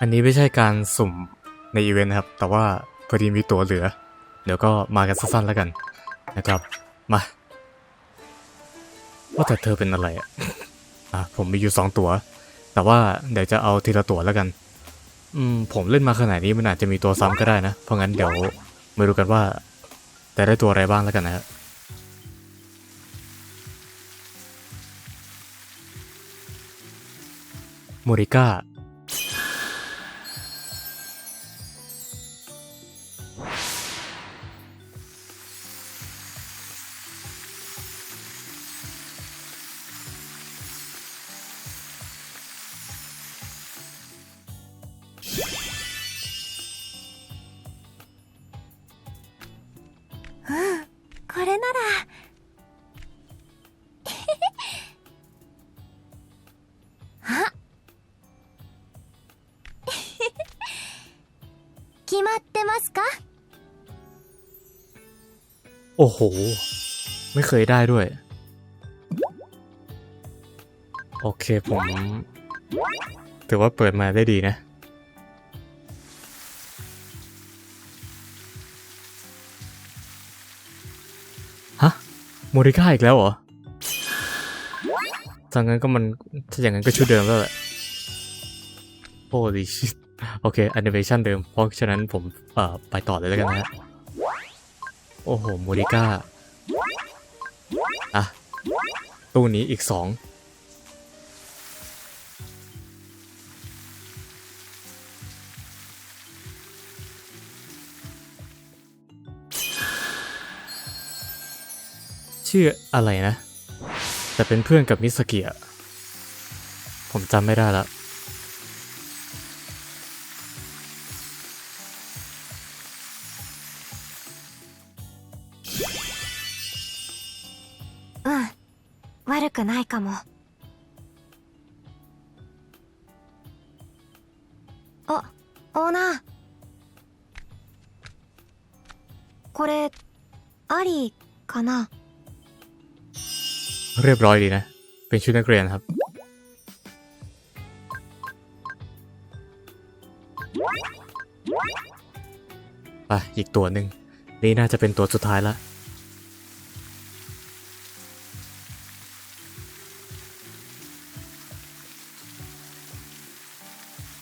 อันนี้ไม่ใช่การสุ่มในอีเวนต์นะครับ แต่ว่าพอดีมีตั๋วเหลือ เดี๋ยวก็มากันสั้นๆแล้วกันนะครับ มา ว่าแต่เธอเป็นอะไรอะอะ ผมมีอยู่สองตั๋ว แต่ว่าเดี๋ยวจะเอาทีละตั๋วแล้วกัน อืม ผมเล่นมาขนาดนี้มันอาจจะมีตัวซ้ำก็ได้นะ เพราะงั้นเดี๋ยวมาดูกันว่าจะได้ตัวอะไรบ้างแล้วกันนะฮะโมริก้า これならあ決まってますか โอ้โห ไม่เคยได้ด้วย โอเคผม ถือว่าเปิดมาได้ดีนะ ฮะ โมริก้าอีกแล้วเหรอถ้างั้นก็มันถ้าอย่างนั้นก็ชุดเดิมแล้วแหละโอ้ดิชิโอเคแอนิเมชันเดิม เพราะฉะนั้นผมเอ่อไปต่อเลยแล้วกันนะฮะ โอ้โห โมริก้า อะ ตู้นี้อีกสอง ชื่ออะไรนะ แต่เป็นเพื่อนกับมิสกิอะผมจำไม่ได้ละ うん悪くないかもあオーナーこれありかな เรียบร้อยดีนะ เป็นชุดนักเรียนครับ ไป อีกตัวหนึ่ง นี่น่าจะเป็นตัวสุดท้ายละ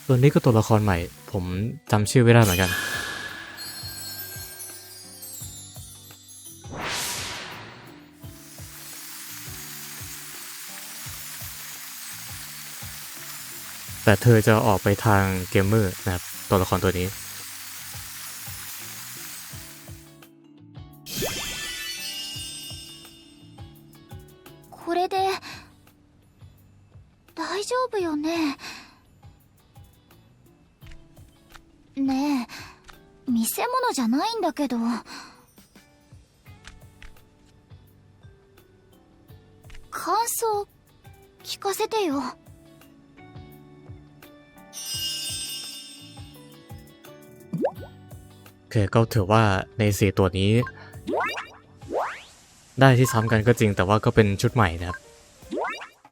ตัวนี้ก็ตัวละครใหม่ ผมจำชื่อไม่ได้เหมือนกัน แต่เธอจะออกไปทางเกมเมอร์นะครับ ตัวละครตัวนี้ これで大丈夫よねねえ見せ物じゃないんだけど感想聞かせてよ เคก็ถือว่าในสี่ตัวนี้ ได้ที่ซ้ำกันก็จริงแต่ว่าก็เป็นชุดใหม่นะครับ